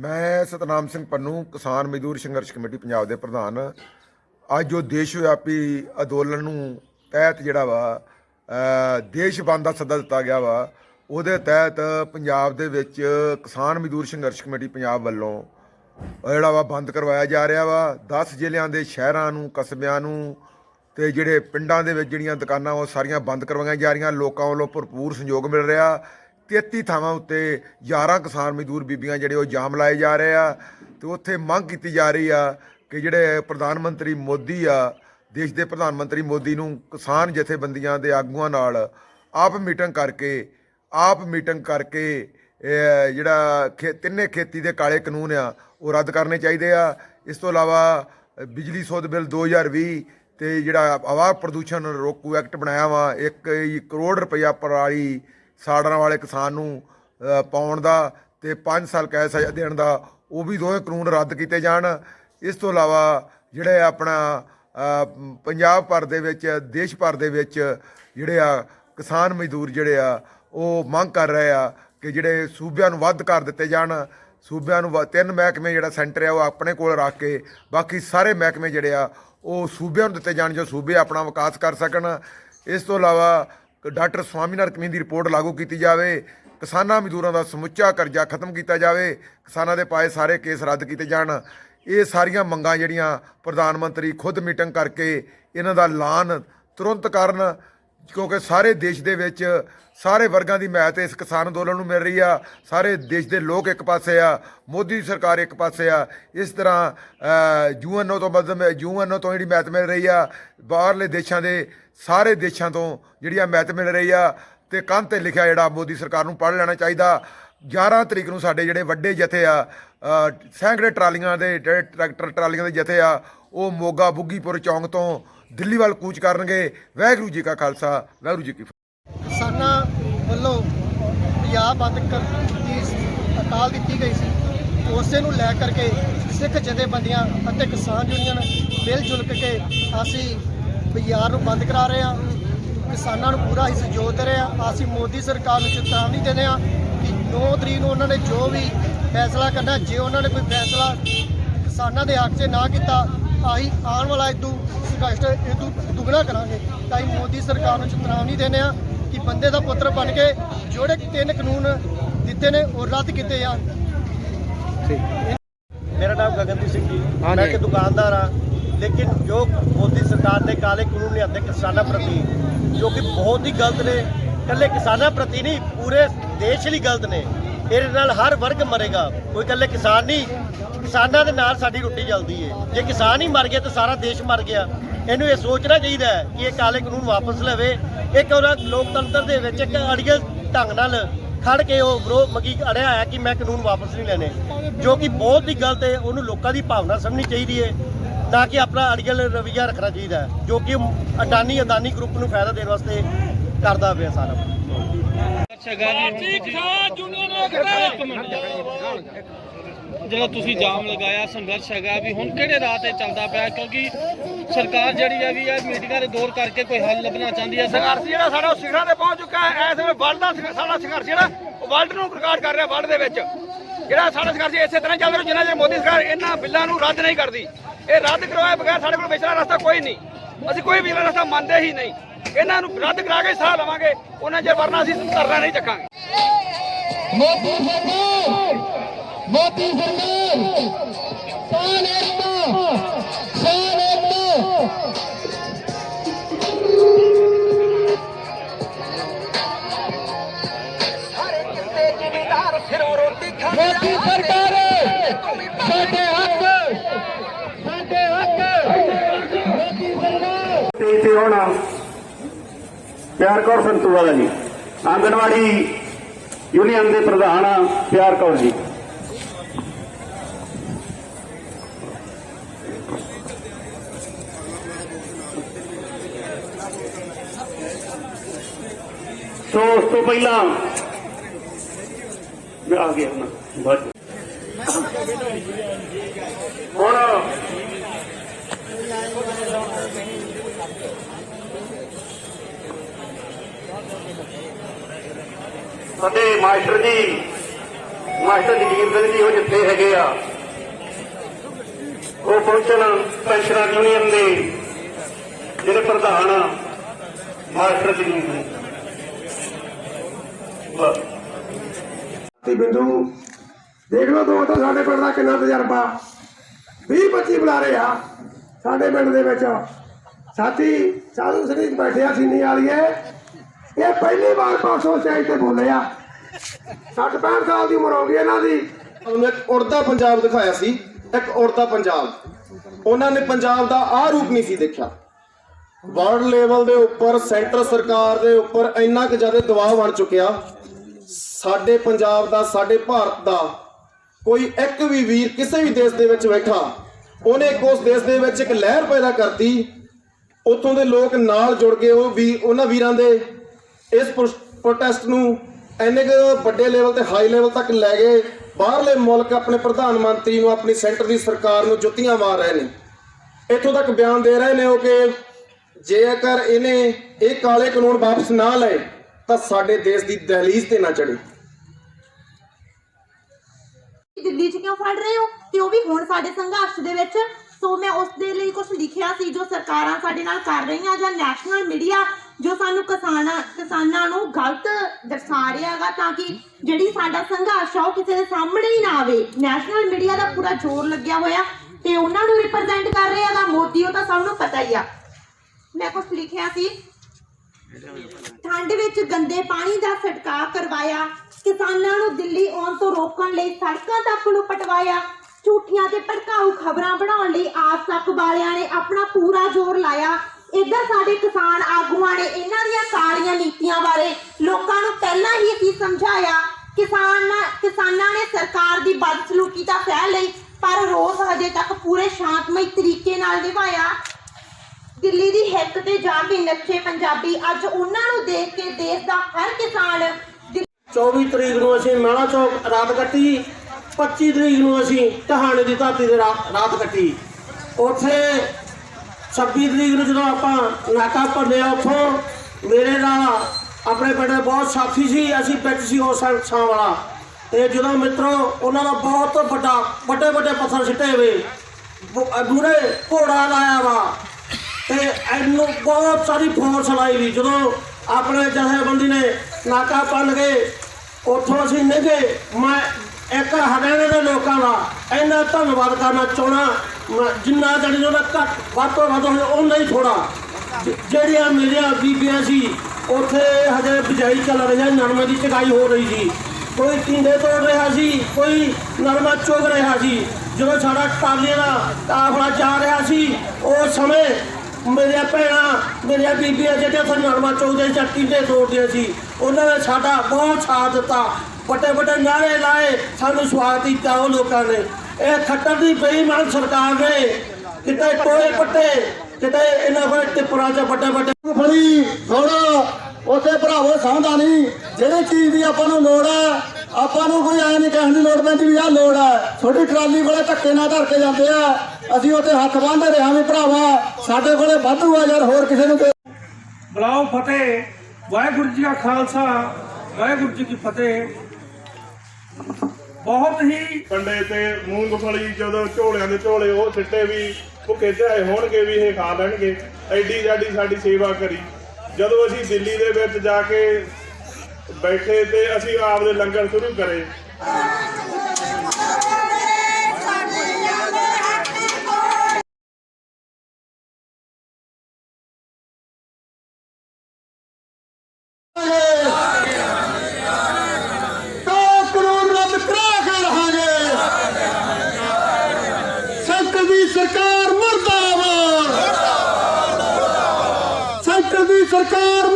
ਮੈਂ ਸਤਨਾਮ ਸਿੰਘ ਪੰਨੂ, ਕਿਸਾਨ ਮਜ਼ਦੂਰ ਸੰਘਰਸ਼ ਕਮੇਟੀ ਪੰਜਾਬ ਦੇ ਪ੍ਰਧਾਨ। ਅੱਜ ਜੋ ਦੇਸ਼ ਵਿਆਪੀ ਅੰਦੋਲਨ ਨੂੰ ਤਹਿਤ ਜਿਹੜਾ ਵਾ ਦੇਸ਼ ਬੰਦ ਦਾ ਸੱਦਾ ਦਿੱਤਾ ਗਿਆ ਵਾ। ਉਹਦੇ ਤਹਿਤ ਪੰਜਾਬ ਦੇ ਵਿੱਚ ਕਿਸਾਨ ਮਜ਼ਦੂਰ ਸੰਘਰਸ਼ ਕਮੇਟੀ ਪੰਜਾਬ ਵੱਲੋਂ ਜਿਹੜਾ ਵਾ ਬੰਦ ਕਰਵਾਇਆ ਜਾ ਰਿਹਾ ਵਾ। 10 ਜ਼ਿਲ੍ਹਿਆਂ ਦੇ ਸ਼ਹਿਰਾਂ ਨੂੰ, ਕਸਬਿਆਂ ਨੂੰ ਤੇ ਜਿਹੜੇ ਪਿੰਡਾਂ ਦੇ ਵਿੱਚ ਜਿਹੜੀਆਂ ਦੁਕਾਨਾਂ, ਉਹ ਸਾਰੀਆਂ ਬੰਦ ਕਰਵਾਈਆਂ ਜਾ ਰਹੀਆਂ। ਲੋਕਾਂ ਵੱਲੋਂ ਭਰਪੂਰ ਸਹਿਯੋਗ ਮਿਲ ਰਿਹਾ। 33 ਥਾਵਾਂ ਉੱਤੇ 11 ਕਿਸਾਨ ਮਜ਼ਦੂਰ ਬੀਬੀਆਂ ਜਿਹੜੇ ਉਹ ਜਾਮ ਲਾਏ ਜਾ ਰਹੇ ਆ ਤੇ ਉੱਥੇ ਮੰਗ ਕੀਤੀ ਜਾ ਰਹੀ ਆ ਕਿ ਜਿਹੜੇ ਪ੍ਰਧਾਨ ਮੰਤਰੀ ਮੋਦੀ ਆ, ਦੇਸ਼ ਦੇ ਪ੍ਰਧਾਨ ਮੰਤਰੀ ਮੋਦੀ ਨੂੰ ਕਿਸਾਨ ਜਥੇਬੰਦੀਆਂ ਦੇ ਆਗੂਆਂ ਨਾਲ ਆਪ ਮੀਟਿੰਗ ਕਰਕੇ, ਆਪ ਮੀਟਿੰਗ ਕਰਕੇ ਜਿਹੜਾ ਖੇ- ਤਿੰਨੇ ਖੇਤੀ ਦੇ ਕਾਲੇ ਕਾਨੂੰਨ ਆ, ਉਹ ਰੱਦ ਕਰਨੇ ਚਾਹੀਦੇ ਆ। ਇਸ ਤੋਂ ਇਲਾਵਾ ਬਿਜਲੀ ਸੋਧ ਬਿੱਲ 2020 ਤੇ ਜਿਹੜਾ ਹਵਾ ਪ੍ਰਦੂਸ਼ਣ ਰੋਕੂ ਐਕਟ ਬਣਾਇਆ ਵਾ 1 ਕਰੋੜ ਰੁਪਇਆ ਪਰਾਲੀ ਸਾੜਨ ਵਾਲੇ ਕਿਸਾਨ ਨੂੰ ਪਾਉਣ ਦਾ ਤੇ 5 ਸਾਲ ਕੈਦ ਸਜ਼ਾ ਦੇਣ ਦਾ, ਉਹ ਵੀ ਦੋਵੇਂ ਕਾਨੂੰਨ ਰੱਦ ਕੀਤੇ ਜਾਣ। ਇਸ ਤੋਂ ਇਲਾਵਾ ਜਿਹੜੇ ਆਪਣਾ ਪੰਜਾਬ ਭਰ ਦੇ ਵਿੱਚ, ਦੇਸ਼ ਭਰ ਦੇ ਵਿੱਚ ਜਿਹੜੇ ਆ ਕਿਸਾਨ ਮਜ਼ਦੂਰ ਜਿਹੜੇ ਆ, ਉਹ ਮੰਗ ਕਰ ਰਹੇ ਆ ਕਿ ਜਿਹੜੇ ਸੂਬਿਆਂ ਨੂੰ ਵੱਧ ਕਰ ਦਿੱਤੇ ਜਾਣ। ਸੂਬਿਆਂ ਨੂੰ ਵ- ਤਿੰਨ ਮਹਿਕਮੇ ਜਿਹੜਾ ਸੈਂਟਰ ਆ, ਉਹ ਆਪਣੇ ਕੋਲ ਰੱਖ ਕੇ, ਬਾਕੀ ਸਾਰੇ ਮਹਿਕਮੇ ਜਿਹੜੇ ਆ, ਉਹ ਸੂਬਿਆਂ ਨੂੰ ਦਿੱਤੇ ਜਾਣ ਜੋ ਸੂਬੇ ਆਪਣਾ ਵਿਕਾਸ ਕਰ ਸਕਣ। ਇਸ ਤੋਂ ਇਲਾਵਾ ਡਾਕਟਰ ਸਵਾਮੀਨਾਥਨ ਕਮਿਸ਼ਨ ਦੀ ਰਿਪੋਰਟ ਲਾਗੂ ਕੀਤੀ ਜਾਵੇ, ਕਿਸਾਨਾਂ ਮਜ਼ਦੂਰਾਂ ਦਾ ਸਮੁੱਚਾ ਕਰਜ਼ਾ ਖਤਮ ਕੀਤਾ ਜਾਵੇ, ਕਿਸਾਨਾਂ ਦੇ ਪਾਏ ਸਾਰੇ ਕੇਸ ਰੱਦ ਕੀਤੇ ਜਾਣ। ਇਹ ਸਾਰੀਆਂ ਮੰਗਾਂ ਜਿਹੜੀਆਂ ਪ੍ਰਧਾਨ ਮੰਤਰੀ ਖੁਦ ਮੀਟਿੰਗ ਕਰਕੇ ਇਹਨਾਂ ਦਾ ਐਲਾਨ ਤੁਰੰਤ ਕਰਨ ਕਿਉਂਕਿ ਸਾਰੇ ਦੇਸ਼ ਦੇ ਵਿੱਚ ਸਾਰੇ ਵਰਗਾਂ ਦੀ ਹਮਾਇਤ ਇਸ ਕਿਸਾਨ ਅੰਦੋਲਨ ਨੂੰ ਮਿਲ ਰਹੀ ਆ। ਸਾਰੇ ਦੇਸ਼ ਦੇ ਲੋਕ ਇੱਕ ਪਾਸੇ ਆ, ਮੋਦੀ ਦੀ ਸਰਕਾਰ ਇੱਕ ਪਾਸੇ ਆ। ਇਸ ਤਰ੍ਹਾਂ ਯੂਐਨਓ ਤੋਂ ਮਦਦ ਯੂਐਨਓ ਤੋਂ ਜਿਹੜੀ ਹਮਾਇਤ ਮਿਲ ਰਹੀ ਆ, ਬਾਹਰਲੇ ਦੇਸ਼ਾਂ ਦੇ ਸਾਰੇ ਦੇਸ਼ਾਂ ਤੋਂ ਜਿਹੜੀ ਆ ਹਮਾਇਤ ਮਿਲ ਰਹੀ ਆ, ਤੇ ਕੰਨ ਤੇ ਲਿਖਿਆ ਜਿਹੜਾ ਮੋਦੀ ਸਰਕਾਰ ਨੂੰ ਪੜ੍ਹ ਲੈਣਾ ਚਾਹੀਦਾ। 11 ਤਰੀਕ ਨੂੰ ਸਾਡੇ ਜਿਹੜੇ ਵੱਡੇ ਜਥੇ ਆ ਸੈਂਕੜੇ ਟਰਾਲੀਆਂ ਦੇ ਜਿਹੜੇ ਟਰੈਕਟਰ ਟਰਾਲੀਆਂ ਦੇ ਜਥੇ ਆ, ਉਹ ਮੋਗਾ ਬੁੱਗੀਪੁਰ ਚੌਂਕ ਤੋਂ ਦਿੱਲੀ ਵੱਲ ਕੂਚ ਕਰਨਗੇ। ਵਾਹਿਗੁਰੂ ਜੀ ਕਾ ਖਾਲਸਾ, ਵਾਹਿਗੁਰੂ ਜੀ ਕੀ ਫਤਿਹ। ਕਿਸਾਨਾਂ ਵੱਲੋਂ ਪੰਜਾਬ ਬੰਦ ਕਰ ਦੀ ਅਕਾਲ ਦਿੱਤੀ ਗਈ ਸੀ। ਉਸੇ ਨੂੰ ਲੈ ਕਰਕੇ ਸਿੱਖ ਜਥੇਬੰਦੀਆਂ ਅਤੇ ਕਿਸਾਨ ਯੂਨੀਅਨ ਮਿਲ ਜੁਲ ਕੇ ਅਸੀਂ ਬਾਜ਼ਾਰ ਨੂੰ ਬੰਦ ਕਰਾ ਰਹੇ ਹਾਂ। ਕਿਸਾਨਾਂ ਨੂੰ ਪੂਰਾ ਹੀ ਸਹਿਯੋਗ ਦੇ ਰਹੇ ਹਾਂ। ਅਸੀਂ ਮੋਦੀ ਸਰਕਾਰ ਨੂੰ ਚੇਤਾਵਨੀ ਦਿੰਦੇ ਹਾਂ ਕਿ 9 ਤਰੀਕ ਨੂੰ ਉਹਨਾਂ ਨੇ ਜੋ ਵੀ ਫੈਸਲਾ ਕਰਨਾ ਜੇ ਉਹਨਾਂ ਨੇ ਕੋਈ ਫੈਸਲਾ ਕਿਸਾਨਾਂ ਦੇ ਹੱਕ 'ਚ ਨਾ ਕੀਤਾ ਅਸੀਂ ਆਉਣ ਵਾਲਾ ਇਦੂ ਸੰਘਰਸ਼ ਇਦੂ ਦੁੱਗਣਾ ਕਰਾਂਗੇ। ਤਾਂ ਅਸੀਂ ਮੋਦੀ ਸਰਕਾਰ ਨੂੰ ਚੇਤਾਵਨੀ ਦਿੰਦੇ ਹਾਂ ਕਿ ਬੰਦੇ ਦਾ ਪੁੱਤਰ ਬਣ ਕੇ ਜਿਹੜੇ ਤਿੰਨ ਕਾਨੂੰਨ ਦਿੱਤੇ ਨੇ ਉਹ ਰੱਦ ਕੀਤੇ ਜਾਣ। ਮੇਰਾ ਨਾਮ ਗਗਨਦੀਪ ਸਿੰਘ ਜੀ। ਮੈਂ ਇੱਕ ਦੁਕਾਨਦਾਰ ਆ ਲੇਕਿਨ ਜੋ ਮੋਦੀ ਸਰਕਾਰ ਨੇ ਕਾਲੇ ਕਾਨੂੰਨ ਲਿਆਂਦੇ ਕਿਸਾਨਾਂ ਪ੍ਰਤੀ ਜੋ ਕਿ ਬਹੁਤ ਹੀ ਗਲਤ ਨੇ ਇਕੱਲੇ ਕਿਸਾਨਾਂ ਪ੍ਰਤੀ ਨਹੀਂ ਪੂਰੇ ਦੇਸ਼ ਲਈ ਗਲਤ ਨੇ। ਇਹਦੇ ਨਾਲ ਹਰ ਵਰਗ ਮਰੇਗਾ। ਕੋਈ ਇਕੱਲੇ ਕਿਸਾਨ ਨਹੀਂ। ਕਿਸਾਨਾਂ ਦੇ ਨਾਲ ਸਾਡੀ ਰੋਟੀ ਚੱਲਦੀ ਏ। ਜੇ ਕਿਸਾਨ ਹੀ ਮਰ ਗਿਆ ਤਾਂ ਸਾਰਾ ਦੇਸ਼ ਮਰ ਗਿਆ। ਇਹਨੂੰ ਇਹ ਸੋਚਣਾ ਚਾਹੀਦਾ ਹੈ ਕਿ ਇਹ ਕਾਲੇ ਕਾਨੂੰਨ ਵਾਪਸ ਲਵੇ। ਇੱਕ ਉਹਨਾਂ ਲੋਕਤੰਤਰ ਦੇ ਵਿੱਚ ਇੱਕ ਅੜੀਅਲ ਢੰਗ ਨਾਲ ਖੜ ਕੇ ਉਹ ਵਿਰੋਧ ਮਗੀ ਅੜਿਆ ਹੈ ਕਿ ਮੈਂ ਕਾਨੂੰਨ ਵਾਪਸ ਨਹੀਂ ਲੈਣੇ। ਜੋ ਕਿ ਬਹੁਤ ਹੀ ਗਲਤ ਹੈ। ਉਹਨੂੰ ਲੋਕਾਂ ਦੀ ਭਾਵਨਾ ਸਮਝਣੀ ਚਾਹੀਦੀ ਹੈ ਤਾਂ ਕਿ ਆਪਣਾ ਅੜੀਅਲ ਰਵਈਆ ਰੱਖਣਾ ਚਾਹੀਦਾ ਜੋ ਕਿ ਅਡਾਨੀ ਅਦਾਨੀ ਗਰੁੱਪ ਨੂੰ ਫਾਇਦਾ ਦੇਣ ਵਾਸਤੇ ਕਰਦਾ ਪਿਆ ਸਾਰਾ ਭਾਰਤੀ ਕਿਸਾਨ ਯੂਨੀਅਨ ਜਿਹੜਾ ਤੁਸੀਂ ਜਾਮ ਲਗਾਇਆ ਸੰਘਰਸ਼ ਹੈਗਾ ਵੀ ਹੁਣ ਕਿਹੜੇ ਰਾਹ ਤੇ ਚੱਲਦਾ ਪਿਆ? ਕਿਉਂਕਿ ਸਰਕਾਰ ਜਿਹੜੀ ਹੈ ਵੀ ਇਹ ਮੀਟਿੰਗਾਂ ਦੇ ਦੌਰ ਕਰਕੇ ਕੋਈ ਹੱਲ ਲੱਭਣਾ ਚਾਹੁੰਦੀ ਹੈ ਸੰਘਰਸ਼ ਜਿਹੜਾ ਸਾਡਾ ਉਹ ਸਿਖਰਾਂ ਤੇ ਪਹੁੰਚ ਚੁੱਕਾ ਹੈ। ਇਸ ਵੇਲੇ ਵਰਲਡ ਦਾ ਸੰਘ- ਸਾਡਾ ਸੰਘਰਸ਼ ਜਿਹੜਾ ਉਹ ਵਰਲਡ ਨੂੰ ਰਿਕਾਰਡ ਕਰ ਰਿਹਾ ਵਰਲਡ ਦੇ ਵਿੱਚ। ਜਿਹੜਾ ਸਾਡਾ ਸੰਘਰਸ਼ ਇਸੇ ਤਰ੍ਹਾਂ ਚੱਲ ਰਿਹਾ ਜਿੰਨਾ ਚਿਰ ਮੋਦੀ ਸਰਕਾਰ ਇਹਨਾਂ ਬਿੱਲਾਂ ਨੂੰ ਰੱਦ ਨਹੀਂ ਕਰਦੀ। ਇਹ ਰੱਦ ਕਰਵਾਏ ਬਗੈਰ ਸਾਡੇ ਕੋਲ ਵਿਚਲਾ ਰਸਤਾ ਕੋਈ ਨਹੀਂ। ਅਸੀਂ ਕੋਈ ਵਿਚਲਾ ਰਸਤਾ ਮੰਨਦੇ ਹੀ ਨਹੀਂ। ਇਹਨਾਂ ਨੂੰ ਰੱਦ ਕਰਾ ਕੇ ਸਾਹ ਲਵਾਂਗੇ। ਉਹਨਾਂ ਚਿਰ ਵਰਨਾ ਅਸੀਂ ਧਰਨਾ ਨਹੀਂ ਚੱਕਾਂਗੇ। ਮੋਦੀ ਸਰਕਾਰ ਮੋਦੀ ਸਰਕਾਰ ਸਾਨੇਤਾ ਸਾਨੇਤਾ ਮੋਦੀ ਸਰਕਾਰ ਸਾਡੇ ਹੱਕ ਸਾਡੇ ਹੱਕ। ਮੋਦੀ ਸਰਕਾਰ। ਤੇ ਹੁਣ ਪਿਆਰ ਕੌਰ ਸੰਤੂ ਵਾਲਾ ਜੀ। ਆਂਗਣਵਾੜੀ ਯੂਨੀਅਨ ਦੇ ਪ੍ਰਧਾਨ ਪਿਆਰ ਕੌਰ ਜੀ। ਸੋ ਉਸ ਤੋਂ ਪਹਿਲਾਂ ਮੈਂ ਆ ਗਿਆ ਹੁਣ। ਹੁਣ ਸਾਡੇ ਮਾਸਟਰ ਜੀ ਮਾਸਟਰ ਜਗੀਰ ਸਿੰਘ ਜੀ ਉਹ ਜਿੱਥੇ ਹੈਗੇ ਆ। ਉਹ ਪਹੁੰਚਣ ਪੈਨਸ਼ਨਰ ਯੂਨੀਅਨ ਦੇ ਜਿਹੜੇ ਪ੍ਰਧਾਨ ਆ, ਮਾਸਟਰ ਜਗੀਰ ਸਿੰਘ। ਤੇ ਬਿੰਦੂ ਦੇਖ ਲਓ ਦੋ ਤਾਂ ਸਾਡੇ ਪਿੰਡ ਦਾ ਕਿੰਨਾ ਤਜਰਬਾ। 20 25 ਬੁਲਾਰੇ ਆ ਸਾਡੇ ਪਿੰਡ ਦੇ ਵਿੱਚ। ਸਾਥੀ ਸਾਧੂ ਸਿੰਘ ਜੀ ਬੈਠੇ ਆ ਸੀਨੀ ਵਾਲੀਏ। ਇਹ ਪਹਿਲੀ ਵਾਰ ਪਰਸੋਂ ਸਟੇਜ ਤੇ ਬੋਲੇ 60 65 ਸਾਲ ਦੀ ਉਮਰ ਹੋ ਗਈ ਇਹਨਾਂ ਦੀ। ਉਹਨੇ ਇੱਕ ਉੜਦਾ ਪੰਜਾਬ ਦਿਖਾਇਆ ਸੀ, ਇੱਕ ਉੜਦਾ ਪੰਜਾਬ। ਉਹਨਾਂ ਨੇ ਪੰਜਾਬ ਦਾ ਆਹ ਰੂਪ ਨਹੀਂ ਸੀ ਦੇਖਿਆ। ਵਰਲਡ ਲੈਵਲ ਦੇ ਉੱਪਰ, ਸੈਂਟਰ ਸਰਕਾਰ ਦੇ ਉੱਪਰ ਇੰਨਾ ਕੁ ਜ਼ਿਆਦਾ ਦਬਾਅ ਬਣ ਚੁੱਕਿਆ। ਸਾਡੇ ਪੰਜਾਬ ਦਾ, ਸਾਡੇ ਭਾਰਤ ਦਾ ਕੋਈ ਇੱਕ ਵੀ ਵੀਰ ਕਿਸੇ ਵੀ ਦੇਸ਼ ਦੇ ਵਿੱਚ ਬੈਠਾ, ਉਹਨੇ ਉਸ ਦੇਸ਼ ਦੇ ਵਿੱਚ ਇੱਕ ਲਹਿਰ ਪੈਦਾ ਕਰਤੀ। ਉਥੋਂ ਦੇ ਲੋਕ ਨਾਲ ਜੁੜ ਕੇ ਉਹ ਵੀ, ਉਹਨਾਂ ਵੀਰਾਂ ਦੇ। ਇਸ ਪ੍ਰੋਟੈਸਟ ਨੂੰ ਇੰਨੇ ਕੁ ਵੱਡੇ ਲੈਵਲ ਤੇ ਹਾਈ ਲੈਵਲ ਤੱਕ ਲੈ ਗਏ ਬਾਹਰਲੇ ਮੁਲਕ ਆਪਣੇ ਪ੍ਰਧਾਨ ਮੰਤਰੀ ਨੂੰ, ਆਪਣੀ ਸੈਂਟਰ ਦੀ ਸਰਕਾਰ ਨੂੰ ਜੁੱਤੀਆਂ ਮਾਰ ਰਹੇ ਨੇ। ਇੱਥੋਂ ਤੱਕ ਬਿਆਨ ਦੇ ਰਹੇ ਨੇ ਉਹ ਕਿ ਜੇਕਰ ਇਹਨੇ ਇਹ ਕਾਲੇ ਕਾਨੂੰਨ ਵਾਪਸ ਨਾ ਲਏ, ਤਾਂ ਸਾਡੇ ਦੇਸ਼ ਦੀ ਦਹਲੀਜ਼ ਤੇ ਨਾ ਚੜੇ ਦਿੱਲੀ 'ਚ ਕਿਉਂ ਫੜ ਰਹੇ ਹੋ? ਤੇ ਉਹ ਵੀ ਹੁਣ ਸਾਡੇ ਸੰਘਰਸ਼ ਦੇ ਵਿੱਚ। ਸੋ ਮੈਂ ਉਸ ਦੇ ਲਈ ਕੁਝ ਲਿਖਿਆ ਸੀ ਜੋ ਸਰਕਾਰਾਂ ਸਾਡੇ ਨਾਲ ਕਰ ਰਹੀਆਂ ਜਾਂ ਨੈਸ਼ਨਲ ਮੀਡੀਆ ਜੋ ਸਾਨੂੰ ਕਿਸਾਨਾਂ ਕਿਸਾਨਾਂ ਨੂੰ ਗਲਤ ਦਰਸਾ ਰਿਹਾ ਤਾਂ ਕਿ ਜਿਹੜੀ ਸਾਡਾ ਸੰਘਰਸ਼ ਆ ਉਹ ਕਿਸੇ ਦੇ ਸਾਹਮਣੇ ਹੀ ਨਾ ਆਵੇ। ਨੈਸ਼ਨਲ ਮੀਡੀਆ ਦਾ ਪੂਰਾ ਜ਼ੋਰ ਲੱਗਿਆ ਹੋਇਆ ਤੇ ਉਹਨਾਂ ਨੂੰ ਰਿਪਰੈਜ਼ੈਂਟ ਕਰ ਰਿਹਾ ਮੋਦੀ, ਉਹ ਤਾਂ ਸਭ ਨੂੰ ਪਤਾ ਹੀ ਆ। ਮੈਂ ਕੁਝ ਲਿਖਿਆ ਸੀ। ਠੰਡ ਵਿੱਚ ਗੰਦੇ ਪਾਣੀ ਦਾ ਛਿੜਕਾਅ ਕਰਵਾਇਆ, ਕਿਸਾਨਾਂ ਨੂੰ ਦਿੱਲੀ ਆਉਣ ਤੋਂ ਰੋਕਣ ਲਈ ਸੜਕਾਂ ਤੱਕ ਨੂੰ ਪਟਵਾਇਆ, ਝੂਠੀਆਂ ਤੇ ਭੜਕਾਊ ਖਬਰਾਂ ਬਣਾਉਣ ਲਈ ਆਸ ਤੱਕ ਵਾਲਿਆਂ ਨੇ ਆਪਣਾ ਪੂਰਾ ਜ਼ੋਰ ਲਾਇਆ। ਇੱਧਰ ਸਾਡੇ ਕਿਸਾਨ ਆਗੂਆਂ ਨੇ ਇਹਨਾਂ ਦੀਆਂ ਕਾਲੀਆਂ ਨੀਤੀਆਂ ਬਾਰੇ ਲੋਕਾਂ ਨੂੰ ਪਹਿਲਾਂ ਹੀ ਅਸੀਂ ਸਮਝਾਇਆ, ਕਿਸਾਨ ਕਿਸਾਨਾਂ ਨੇ ਸਰਕਾਰ ਦੀ ਬਦਸਲੂਕੀ ਤਾਂ ਸਹਿ ਲਈ, ਪਰ ਰੋਸ ਹਜੇ ਤੱਕ ਪੂਰੇ ਸ਼ਾਂਤਮਈ ਤਰੀਕੇ ਨਾਲ ਨਿਭਾਇਆ। ਦਿੱਲੀ ਦੀ ਹਿੱਕ ਤੇ ਜਾ ਕੇ ਨੱਚੇ ਪੰਜਾਬੀ ਅੱਜ ਉਹਨਾਂ ਨੂੰ ਦੇਖ ਕੇ ਦੇਸ਼ ਦਾ ਹਰ ਕਿਸਾਨ ਦਿੱਲੀ 24 ਤਰੀਕ ਨੂੰ ਅਸੀਂ ਮਹਿਲਾ ਚੌਕ ਰਾਤ ਕੱਟੀ 25 ਤਰੀਕ ਨੂੰ ਅਸੀਂ ਟਹਾਣੇ ਦੀ ਧਰਤੀ ਤੇ ਰਾਤ ਕੱਟੀ। ਉੱਥੇ 26 ਤਰੀਕ ਨੂੰ ਜਦੋਂ ਆਪਾਂ ਨਾਕਾ ਭੰਨਿਆ ਉੱਥੋਂ, ਮੇਰੇ ਨਾਲ ਆਪਣੇ ਪਿੰਡ ਦੇ ਬਹੁਤ ਸਾਥੀ ਸੀ, ਅਸੀਂ ਵਿੱਚ ਸੀ ਉਹ ਛਾਂ ਵਾਲਾ। ਤੇ ਜਦੋਂ ਮਿੱਤਰੋ, ਉਹਨਾਂ ਦਾ ਬਹੁਤ ਵੱਡਾ, ਵੱਡੇ ਵੱਡੇ ਪੱਥਰ ਸਿੱਟੇ ਹੋਏ। ਦੂਰੇ ਘੋੜਾ ਲਾਇਆ ਵਾ। ਤੇ ਇਹਨੂੰ ਬਹੁਤ ਸਾਰੀ ਫੋਰਸ ਲਾਈ ਵੀ। ਜਦੋਂ ਆਪਣੇ ਜਥੇਬੰਦੀ ਨੇ ਨਾਕਾ ਪੰਨ ਗਏ ਉੱਥੋਂ ਅਸੀਂ ਨਿਗੇ ਮੈਂ ਇੱਕ ਹਰਿਆਣੇ ਦੇ ਲੋਕਾਂ ਦਾ ਇੰਨਾ ਧੰਨਵਾਦ ਕਰਨਾ ਚਾਹਣਾ ਜਿੰਨਾ ਜਣੀ ਉਹਦਾ ਘੱਟ, ਵੱਧ ਤੋਂ ਵੱਧ ਹੋਵੇ ਉਹਨਾਂ ਹੀ ਥੋੜਾ ਜਿਹੜੀਆਂ ਮੇਰੀਆਂ ਬੀਬੀਆਂ ਸੀ, ਉੱਥੇ ਹਜੇ ਬਿਜਾਈ ਚੱਲ ਰਹੀ ਹੈ ਨਰਮੇ ਦੀ ਚਗਾਈ ਹੋ ਰਹੀ ਸੀ। ਕੋਈ ਟਿੰਡੇ ਤੋੜ ਰਿਹਾ ਸੀ, ਕੋਈ ਨਰਮਾ ਚੁਗ ਰਿਹਾ ਸੀ। ਜਦੋਂ ਸਾਡਾ ਟਾਲੀਆਂ ਦਾ ਕਾਫਲਾ ਜਾ ਰਿਹਾ ਸੀ ਉਸ ਸਮੇਂ ਮੇਰੀਆਂ ਭੈਣਾਂ, ਮੇਰੀਆਂ ਬੀਬੀਆਂ ਜਿਹੜੀਆਂ ਉੱਥੇ ਨਰਮਾ ਚੁਗਦੇ ਜਾਂ ਟਿੰਡੇ ਤੋੜਦੀਆਂ ਸੀ, ਉਹਨਾਂ ਨੇ ਸਾਡਾ ਬਹੁਤ ਸਾਥ ਦਿੱਤਾ। ਵੱਡੇ ਵੱਡੇ ਨਾਰੇ ਲਾਏ ਸਾਨੂੰ ਸਵਾਗਤ ਕੀਤਾ ਉਹ ਲੋਕਾਂ ਨੇ। ਇਹ ਖੱਟਰ ਦੀ ਬੇਈਮਾਨ ਸਰਕਾਰ ਨੇ। ਕਿਤੇ ਟੋਏ ਪੱਟੇ ਕਿਤੇ ਇਹਨਾਂ ਕੋਲ ਟਿੱਪਰਾਂ 'ਚ ਵੱਡੇ ਵੱਡੇ ਫੜੀ ਥੋੜਾ ਉਥੇ ਭਰਾਵੋ ਸਾਂਦਾ ਨਹੀਂ। ਜਿਹੜੀ ਚੀਜ਼ ਦੀ ਆਪਾਂ ਨੂੰ ਲੋੜ ਹੈ ਆਪਾਂ ਨੂੰ ਕੋਈ ਐ ਨਹੀਂ ਕਹਿਣ ਦੀ ਲੋੜ ਪੈਂਦੀ ਵੀ ਆਹ ਲੋੜ ਹੈ। ਛੋਟੀ ਟਰਾਲੀ ਕੋਲੇ ਧੱਕੇ ਨਾਲ ਧਰ ਕੇ ਜਾਂਦੇ ਆ। ਅਸੀਂ ਉੱਥੇ ਹੱਥ ਬੰਨ੍ਹਦੇ ਰਿਹਾ ਵੀ ਭਰਾਵਾ ਸਾਡੇ ਕੋਲੇ ਵਾਧੂ ਆ ਯਾਰ ਹੋਰ ਕਿਸੇ ਨੂੰ ਦੇ ਬੁਲਾਓ ਫਤਿਹ। ਵਾਹਿਗੁਰੂ ਜੀ ਕਾ ਖਾਲਸਾ ਵਾਹਿਗੁਰੂ ਜੀ ਕੀ ਫਤਿਹ। ਬਹੁਤ ਹੀ ਕੰਡੇ ਤੇ ਮੂੰਗਫਲੀ ਜਦੋਂ ਝੋਲਿਆਂ ਦੇ ਝੋਲੇ, ਉਹ ਸਿੱਟੇ ਵੀ ਭੁੱਖੇ ਧਿਆਏ ਹੋਣਗੇ ਵੀ ਇਹ ਖਾ ਲੈਣਗੇ। ਐਡੀ ਜਾਡੀ ਸਾਡੀ ਸੇਵਾ ਕਰੀ। ਜਦੋਂ ਅਸੀਂ ਦਿੱਲੀ ਦੇ ਵਿੱਚ ਜਾ ਕੇ ਬੈਠੇ ਤੇ ਅਸੀਂ ਆਪਦੇ ਲੰਗਰ ਸ਼ੁਰੂ ਕਰੇ সরকার